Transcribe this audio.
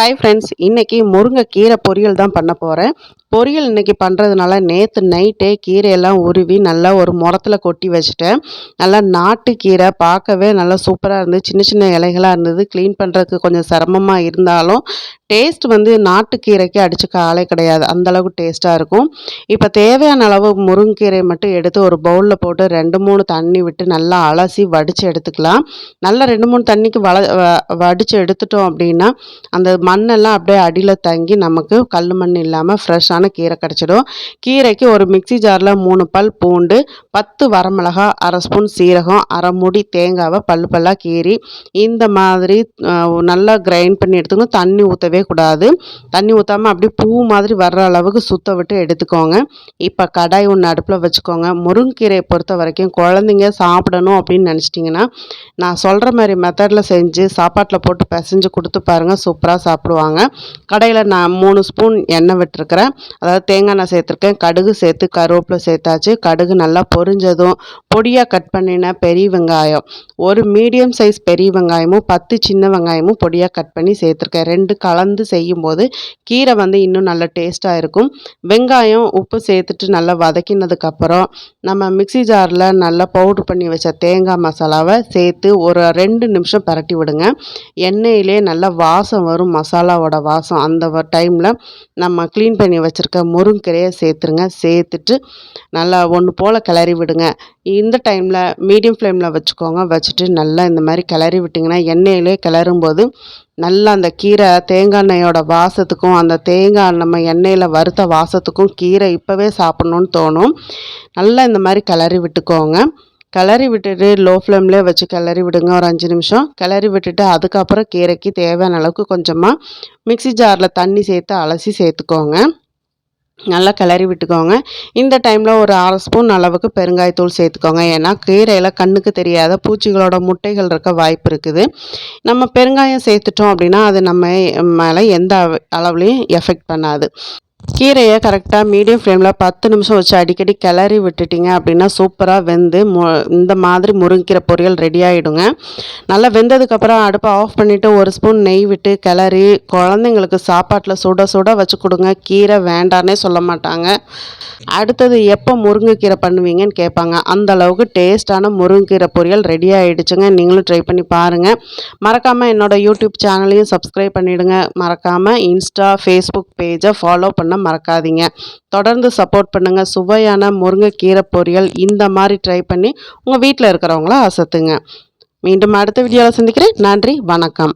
Hi friends இன்றைக்கி முருங்கைக்கீரை பொரியல் தான் பண்ண போகிறேன் பொரியல் இன்றைக்கி பண்ணுறதுனால நேற்று நைட்டே கீரையெல்லாம் உருவி நல்லா ஒரு முரத்தில் கொட்டி வச்சுட்டேன். நல்லா நாட்டு கீரை பார்க்கவே நல்லா சூப்பராக இருந்தது. சின்ன சின்ன இலைகளாக இருந்தது. க்ளீன் பண்ணுறதுக்கு கொஞ்சம் சிரமமாக இருந்தாலும் டேஸ்ட் வந்து நாட்டுக்கீரைக்கு அடிச்சுக்க ஆளே கிடையாது. அந்தளவுக்கு டேஸ்ட்டாக இருக்கும். இப்போ தேவையான அளவு முருங்கீரை மட்டும் எடுத்து ஒரு பவுலில் போட்டு ரெண்டு மூணு தண்ணி விட்டு நல்லா அலசி வடித்து எடுத்துக்கலாம். நல்லா ரெண்டு மூணு தண்ணிக்கு வள வடித்து எடுத்துட்டோம் அப்படின்னா அந்த மண்ணெல்லாம் அப்படியே அடியில் தங்கி நமக்கு கல் மண் இல்லாமல் ஃப்ரெஷ்ஷான கீரை கிடச்சிடும். கீரைக்கு ஒரு மிக்சி ஜாரில் மூணு பல் பூண்டு பத்து வரமிளகா அரை ஸ்பூன் சீரகம் அரை முடி தேங்காவை பல் பல்லாக கீறி இந்த மாதிரி நல்லா கிரைண்ட் பண்ணி எடுத்துக்கணும். தண்ணி ஊற்றவே கூடாது. தண்ணி ஊற்றாமல் அப்படியே பூ மாதிரி வர்ற அளவுக்கு சுத்த விட்டு எடுத்துக்கோங்க. இப்போ கடாய் ஒன்று அடுப்பில் வச்சுக்கோங்க. முருங்கீரையை பொறுத்த வரைக்கும் குழந்தைங்க சாப்பிடணும் அப்படின்னு நினச்சிட்டிங்கன்னா நான் சொல்கிற மாதிரி மெத்தடில் செஞ்சு சாப்பாட்டில் போட்டு பிசைஞ்சு கொடுத்து பாருங்கள் சூப்பராக சாப்பிடுவாங்க. கடையில் நான் மூணு ஸ்பூன் எண்ணெய் விட்டுருக்கிறேன். அதாவது தேங்காய் எண்ணெய் சேர்த்துருக்கேன். கடுகு சேர்த்து கருவேப்பிலை சேர்த்தாச்சு. கடுகு நல்லா பொரிஞ்சதும் பொடியாக கட் பண்ணின பெரிய வெங்காயம். ஒரு மீடியம் சைஸ் பெரிய வெங்காயமும் பத்து சின்ன வெங்காயமும் பொடியாக கட் பண்ணி சேர்த்துருக்கேன். ரெண்டு கலந்து செய்யும்போது கீரை வந்து இன்னும் நல்ல டேஸ்ட்டாக இருக்கும். வெங்காயம் உப்பு சேர்த்துட்டு நல்லா வதக்கினதுக்கப்புறம் நம்ம மிக்சி ஜாரில் நல்லா பவுட்ரு பண்ணி வச்ச தேங்காய் மசாலாவை சேர்த்து ஒரு ரெண்டு நிமிஷம் பரட்டி விடுங்க. எண்ணெயிலே நல்லா வாசம் வரும். மசாலாவோட வாசம் அந்த டைமில் நம்ம க்ளீன் பண்ணி வச்சுருக்க முருங்கீரையை சேர்த்துருங்க. சேர்த்துட்டு நல்லா ஒன்று போல் கிளறி விடுங்க. இந்த டைமில் மீடியம் ஃப்ளேமில் வச்சுக்கோங்க. வச்சுட்டு நல்லா இந்த மாதிரி கிளறி விட்டிங்கன்னா எண்ணெயிலே கிளறும்போது நல்லா அந்த கீரை தேங்காய் எண்ணெயோட வாசத்துக்கும் அந்த தேங்காய் நம்ம எண்ணெயில் வறுத்த வாசத்துக்கும் கீரை இப்போவே சாப்பிட்ணுன்னு தோணும். நல்லா இந்த மாதிரி கிளறி விட்டுக்கோங்க. கிளறி விட்டுட்டு லோ ஃப்ளேம்லேயே வச்சு கிளறி விடுங்க. ஒரு அஞ்சு நிமிஷம். கிளறி விட்டுட்டு அதுக்கப்புறம் கீரைக்கு தேவையான அளவுக்கு கொஞ்சமாக மிக்சி ஜாரில் தண்ணி சேர்த்து அலசி சேர்த்துக்கோங்க. நல்லா கிளறி விட்டுக்கோங்க. இந்த டைமில் ஒரு அரை ஸ்பூன் அளவுக்கு பெருங்காயத்தூள் சேர்த்துக்கோங்க. ஏன்னா கீரையில் கண்ணுக்கு தெரியாத பூச்சிகளோட முட்டைகள் இருக்க வாய்ப்பு இருக்குது. நம்ம பெருங்காயம் சேர்த்துட்டோம் அப்படின்னா அது நம்ம மேலே எந்த அளவுலேயும் எஃபெக்ட் பண்ணாது. கீரையை கரெக்டாக மீடியம் ஃப்ளேமில் பத்து நிமிஷம் வச்சு அடிக்கடி கிளறி விட்டுட்டிங்க அப்படின்னா சூப்பராக வெந்து மு இந்த மாதிரி முருங்கீரை பொரியல் ரெடி ஆகிடுங்க நல்லா வெந்ததுக்கப்புறம் அடுப்பை ஆஃப் பண்ணிவிட்டு ஒரு ஸ்பூன் நெய் விட்டு கிளறி குழந்தைங்களுக்கு சாப்பாட்டில் சுட சுட வச்சு கொடுங்க. கீரை வேண்டான்னே சொல்ல மாட்டாங்க. அடுத்தது எப்போ முருங்கைக்கீரை பண்ணுவீங்கன்னு கேட்பாங்க. அந்த அளவுக்கு டேஸ்ட்டான முருங்கைக்கீரை பொரியல் ரெடி ஆகிடுச்சுங்க நீங்களும் ட்ரை பண்ணி பாருங்கள் மறக்காமல் என்னோடய யூடியூப் சேனலையும் சப்ஸ்கிரைப் பண்ணிவிடுங்க மறக்காமல் இன்ஸ்டா ஃபேஸ்புக் பேஜை ஃபாலோ பண்ண மறக்காதீங்க. தொடர்ந்து சப்போர்ட் பண்ணுங்கள் சுவையான முருங்கைக்கீரை பொரியல் இந்த மாதிரி ட்ரை பண்ணி உங்கள் வீட்டில் இருக்கிறவங்கள அசத்துங்க. மீண்டும் அடுத்த வீடியோவில் சந்திக்கிறேன். நன்றி வணக்கம்.